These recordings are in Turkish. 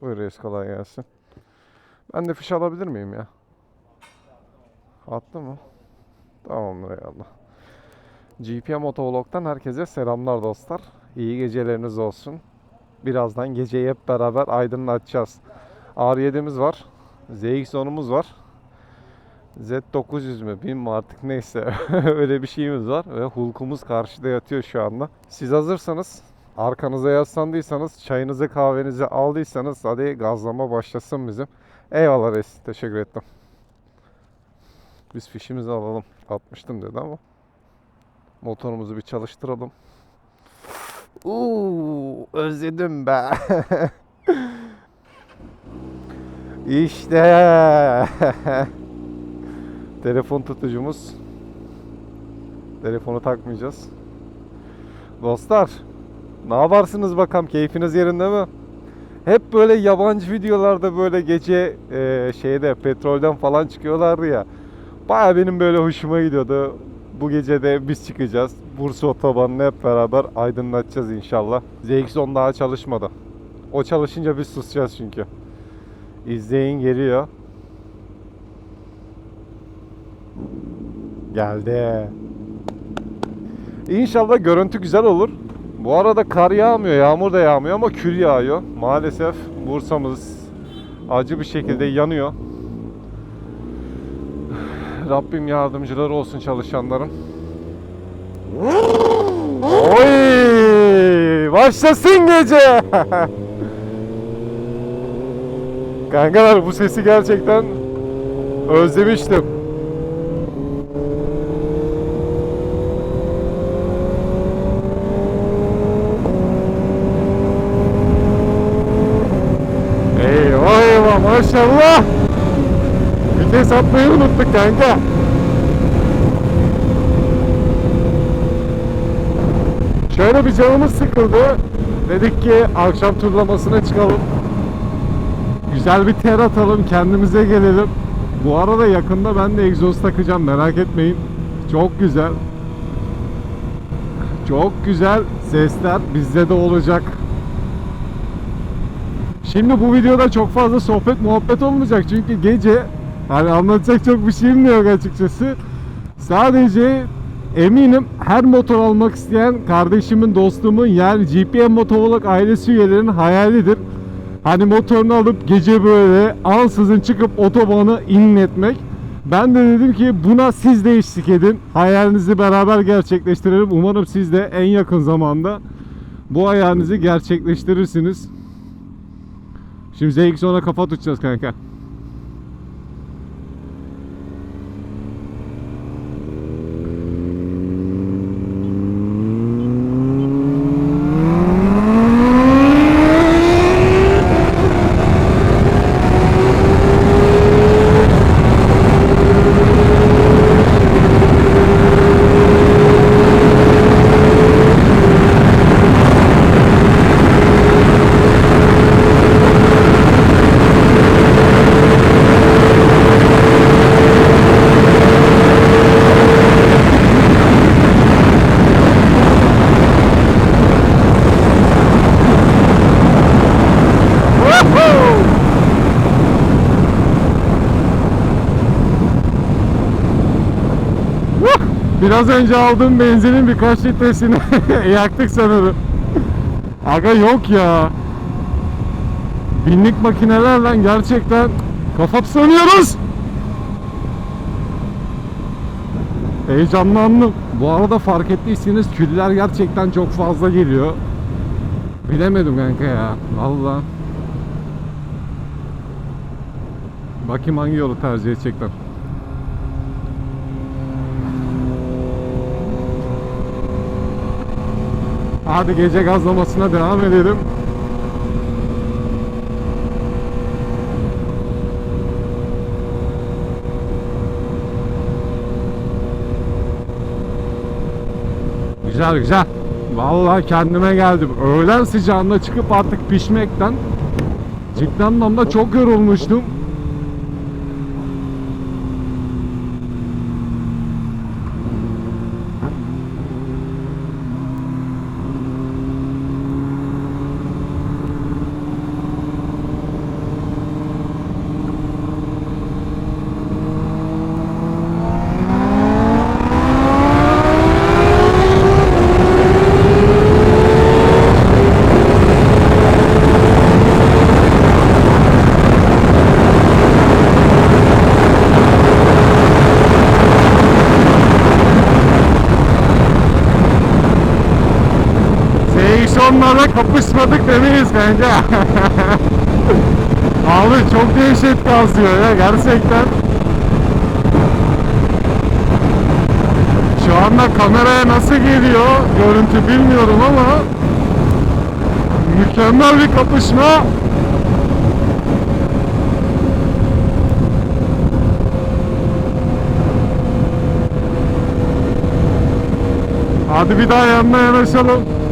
Buyur reis kolay gelsin. Ben de fiş alabilir miyim ya? Attı mı? Tamamdır eyvallah. GPM Motovlog'dan herkese selamlar dostlar. İyi geceleriniz olsun. Birazdan geceyi hep beraber aydınlatacağız. R7'miz var. ZX-10'umuz var. Z900 mü 1000 mi artık neyse öyle bir şeyimiz var ve Hulk'umuz karşıda yatıyor şu anda. Siz hazırsanız arkanıza yaslandıysanız çayınızı kahvenizi aldıysanız hadi gazlama başlasın bizim. Eyvallah reis teşekkür ettim. Biz fişimizi alalım. Atmıştım dedi ama. Motorumuzu bir çalıştıralım. Uuu özledim be. işte. Telefon tutucumuz. Telefonu takmayacağız. Dostlar, ne yaparsınız bakalım? Keyfiniz yerinde mi? Hep böyle yabancı videolarda böyle gece e, şeyde petrolden falan çıkıyorlardı ya. Baya benim böyle hoşuma gidiyordu. Bu gece de biz çıkacağız. Bursa otobanını hep beraber aydınlatacağız inşallah. ZX-10 daha çalışmadı. O çalışınca biz susacağız çünkü. İzleyin geliyor. Geldi. İnşallah görüntü güzel olur. Bu arada kar yağmıyor, yağmur da yağmıyor ama kül yağıyor. Maalesef Bursa'mız acı bir şekilde yanıyor. Rabbim yardımcıları olsun çalışanların. Oy! Başlasın gece. Kankalar bu sesi gerçekten özlemiştim. Maşallah. Vites atmayı unuttuk kanka. Şöyle bir canımız sıkıldı. Dedik ki akşam turlamasına çıkalım. Güzel bir ter atalım, kendimize gelelim. Bu arada yakında ben de egzoz takacağım merak etmeyin. Çok güzel. Çok güzel sesler bizde de olacak. Şimdi bu videoda çok fazla sohbet muhabbet olmayacak çünkü gece hani anlatacak çok bir şeyim yok açıkçası. Sadece eminim her motor almak isteyen kardeşimin, dostumun yani GPM Motovlog ailesi üyelerinin hayalidir. Hani motorunu alıp gece böyle ansızın çıkıp otobanı inletmek. Ben de dedim ki buna siz de eşlik edin. Hayalinizi beraber gerçekleştirelim. Umarım siz de en yakın zamanda bu hayalinizi gerçekleştirirsiniz. Şimdi ZX10'a kafa tutacağız kanka. Biraz önce aldığım benzinin birkaç litresini yaktık sanırım. Aga yok ya. Binlik makinelerle gerçekten kafa sanıyoruz. Heyecanlandım. Bu arada fark ettiyseniz küller gerçekten çok fazla geliyor. Bilemedim kanka ya. Vallahi. Bakayım hangi yolu tercih edecekler. Hadi gece gazlamasına devam edelim. Güzel güzel. Vallahi kendime geldim. Öğlen sıcağında çıkıp artık pişmekten ciddi anlamda çok yorulmuştum. Kapışmadık demeyiz kanka. Abi çok dehşet gazlıyor ya gerçekten. Şu anda kameraya nasıl geliyor görüntü bilmiyorum ama mükemmel bir kapışma. Hadi bir daha yanına yanaşalım.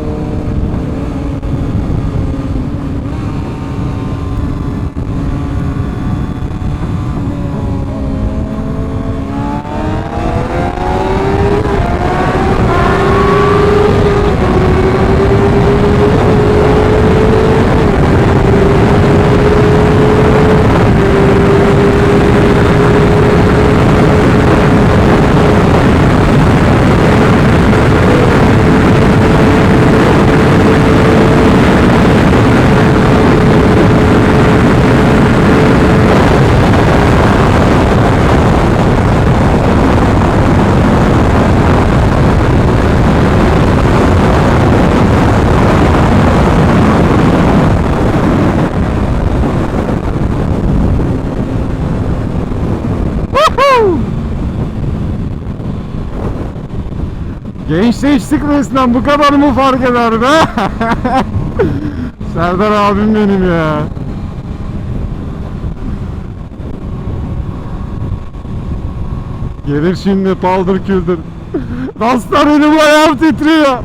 Gençleştik resmen bu kadar mı fark eder be? Serdar abim benim ya. Gelir şimdi paldır küldür. Dostlar elim ayağım titriyor.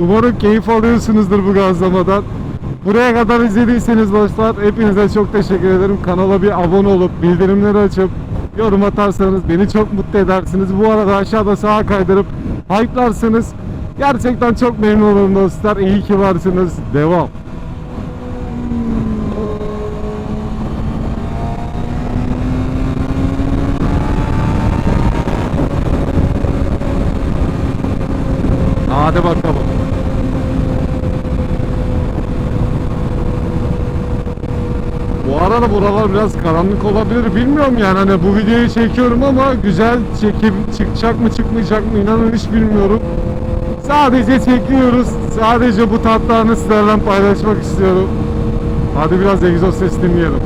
Umarım keyif alıyorsunuzdur bu gazlamadan. Buraya kadar izlediyseniz dostlar hepinize çok teşekkür ederim. Kanala bir abone olup bildirimleri açıp yorum atarsanız beni çok mutlu edersiniz. Bu arada aşağıda sağa kaydırıp hype'larsanız gerçekten çok memnun olurum dostlar. İyi ki varsınız. Devam. Hadi bakalım. Bu arada buralar biraz karanlık olabilir bilmiyorum yani hani bu videoyu çekiyorum ama güzel çekim çıkacak mı çıkmayacak mı inanın hiç bilmiyorum. Sadece çekiyoruz. Sadece bu tatlarını sizlerle paylaşmak istiyorum. Hadi biraz egzoz ses dinleyelim.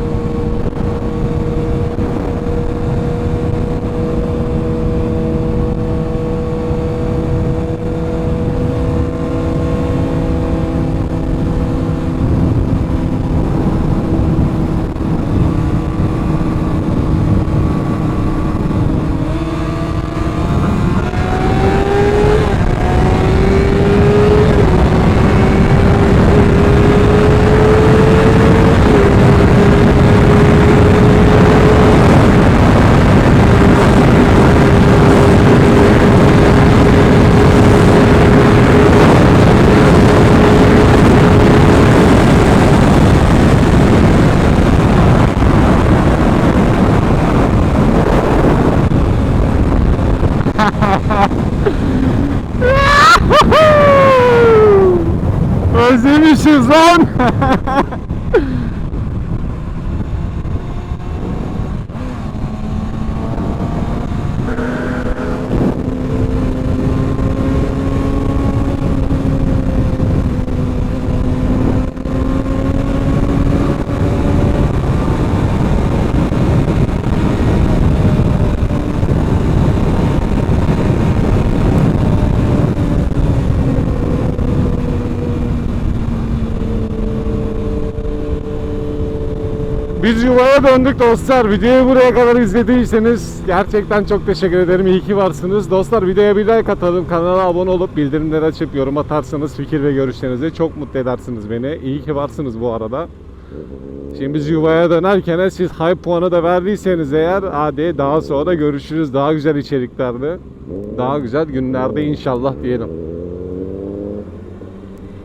Özlemişiz lan. Biz yuvaya döndük dostlar. Videoyu buraya kadar izlediyseniz gerçekten çok teşekkür ederim. İyi ki varsınız. Dostlar videoya bir like atalım. Kanala abone olup bildirimleri açıp yorum atarsanız fikir ve görüşlerinizi çok mutlu edersiniz beni. İyi ki varsınız bu arada. Şimdi biz yuvaya dönerken siz hype puanı da verdiyseniz eğer hadi daha sonra görüşürüz. Daha güzel içeriklerde. Daha güzel günlerde inşallah diyelim.